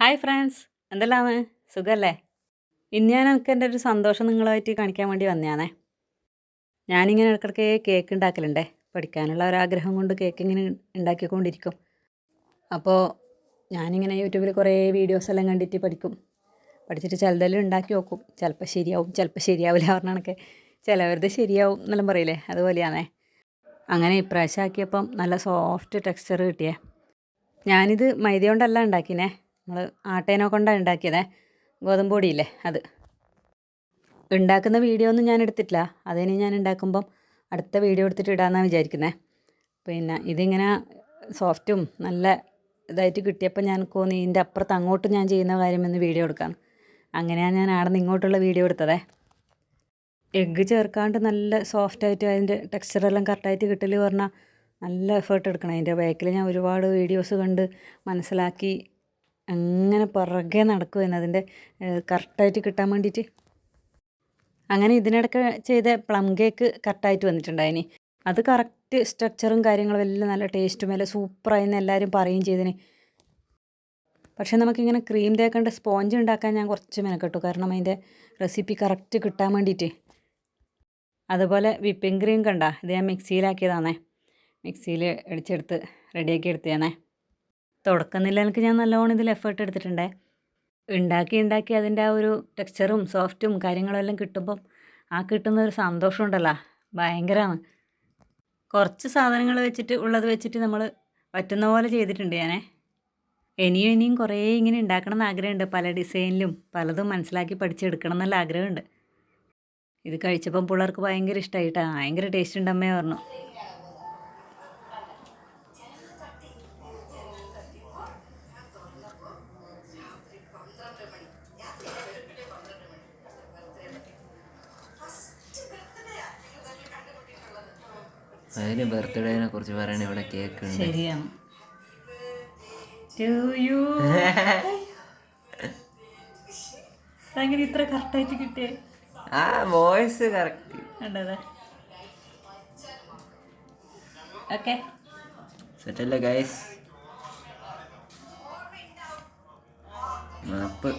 Hi friends. എന്തെല്ലാമാണ് സുഖമല്ലേ ഇന്ന് ഞാൻ എനിക്ക് എന്റെ ഒരു സന്തോഷം നിങ്ങളുമായിട്ട് കാണിക്കാൻ വേണ്ടി വന്നതാണേ ഞാനിങ്ങനെ ഇടയ്ക്കിടയ്ക്ക് കേക്ക് ഉണ്ടാക്കലുണ്ടേ പഠിക്കാനുള്ള ഒരാഗ്രഹം കൊണ്ട് കേക്ക് ഇങ്ങനെ ഉണ്ടാക്കിക്കൊണ്ടിരിക്കും അപ്പോൾ ഞാനിങ്ങനെ യൂട്യൂബിൽ കുറേ വീഡിയോസ് എല്ലാം കണ്ടിട്ട് പഠിക്കും. പഠിച്ചിട്ട് ചിലതെല്ലാം ഉണ്ടാക്കി നോക്കും. ചിലപ്പോൾ ശരിയാവും ചിലപ്പോൾ ശരിയാവില്ല പറഞ്ഞാണൊക്കെ ചിലവരുടെ ശരിയാവും എന്നെല്ലാം പറയില്ലേ? അതുപോലെയാണേ. അങ്ങനെ ഇപ്രാവശ്യം ആക്കിയപ്പം നല്ല സോഫ്റ്റ് ടെക്സ്ചർ കിട്ടിയേ. ഞാനിത് മൈദ കൊണ്ടല്ല ഉണ്ടാക്കിനേ നമ്മൾ ആട്ടേനെ കൊണ്ടാണ് ഉണ്ടാക്കിയതേ. ഗോതമ്പ് പൊടിയില്ലേ അത്. ഉണ്ടാക്കുന്ന വീഡിയോ ഒന്നും ഞാൻ എടുത്തിട്ടില്ല. അതിന് ഞാൻ ഉണ്ടാക്കുമ്പം അടുത്ത വീഡിയോ എടുത്തിട്ട് ഇടാമെന്നാണ് വിചാരിക്കുന്നത് പിന്നെ ഇതിങ്ങനെ സോഫ്റ്റും നല്ല ഇതായിട്ട് കിട്ടിയപ്പോൾ ഞാൻ തോന്നി ഇതിന്റെ അപ്പുറത്ത് അങ്ങോട്ട് ഞാൻ ചെയ്യുന്ന കാര്യമെന്ന് വീഡിയോ എടുക്കാം. അങ്ങനെയാണ് ഞാൻ അവിടെ നിന്ന് ഇങ്ങോട്ടുള്ള വീഡിയോ എടുത്തതേ. എഗ്ഗ് ചേർക്കാണ്ട് നല്ല സോഫ്റ്റായിട്ട് അതിന്റെ ടെക്സ്ചറെല്ലാം കറക്റ്റായിട്ട് കിട്ടൽ പറഞ്ഞാൽ നല്ല എഫേർട്ട് എടുക്കണം. അതിന്റെ ബാക്കിൽ ഞാൻ ഒരുപാട് വീഡിയോസ് കണ്ട് മനസ്സിലാക്കി അങ്ങനെ പുറകെ നടക്കുമായിരുന്നു അതിന്റെ കറക്റ്റായിട്ട് കിട്ടാൻ വേണ്ടിയിട്ട്. അങ്ങനെ ഇതിനിടയ്ക്ക് ചെയ്ത പ്ലം കേക്ക് കറക്റ്റായിട്ട് വന്നിട്ടുണ്ടായിനി. അത് കറക്റ്റ് സ്ട്രക്ചറും കാര്യങ്ങളും എല്ലാം നല്ല ടേസ്റ്റും എല്ലാം സൂപ്പറായിന്ന് എല്ലാവരും പറയും ചെയ്തിന്. പക്ഷേ നമുക്കിങ്ങനെ ക്രീം തേക്കേണ്ട സ്പോഞ്ച് ഉണ്ടാക്കാൻ ഞാൻ കുറച്ച് മെനക്കെട്ടു. കാരണം അതിന്റെ റെസിപ്പി കറക്റ്റ് കിട്ടാൻ വേണ്ടിയിട്ട്. അതുപോലെ വിപ്പിംഗ് ക്രീം കണ്ട ഇത് ഞാൻ മിക്സിയിലാക്കിയതാണേ. മിക്സിയിൽ അടിച്ചെടുത്ത് റെഡിയാക്കി എടുത്തതാണേ. തുടക്കുന്നില്ല. നിലനിൽക്ക് ഞാൻ നല്ലോണം ഇതിൽ എഫേർട്ട് എടുത്തിട്ടുണ്ടേ. ഉണ്ടാക്കി ഉണ്ടാക്കി അതിന്റെ ആ ഒരു ടെക്സ്ചറും സോഫ്റ്റും കാര്യങ്ങളും എല്ലാം കിട്ടുമ്പം ആ കിട്ടുന്ന ഒരു സന്തോഷം ഉണ്ടല്ലോ. ഭയങ്കരമാണ് കുറച്ച് സാധനങ്ങൾ വെച്ചിട്ട് ഉള്ളത് വെച്ചിട്ട് നമ്മൾ പറ്റുന്ന പോലെ ചെയ്തിട്ടുണ്ട് ഞാനേ. ഇനിയും ഇനിയും കുറേ ഇങ്ങനെ ഉണ്ടാക്കണം എന്ന് ആഗ്രഹമുണ്ട്. പല ഡിസൈനിലും പലതും മനസ്സിലാക്കി പഠിച്ചെടുക്കണം എന്നുള്ള ആഗ്രഹമുണ്ട്. ഇത് കഴിച്ചപ്പം പിള്ളേർക്ക് ഭയങ്കര ഇഷ്ടമായിട്ടാണ് ഭയങ്കര ടേസ്റ്റ് ഉണ്ടമ്മേ പറഞ്ഞു. അതിന് ബർത്ത്ഡേനെ കുറിച്ച് പറയണ ഇവിടെ കേക്ക് ഉണ്ട് ശരിയാണ് ടു യു അങ്ങനെ ഇത്ര കറക്റ്റായിട്ട് കിട്ടിയേ. ആ വോയിസ് കറക്റ്റ് കണ്ടത്. ഓക്കെ സെറ്റല്ലേ ഗൈസ് മാപ്പ്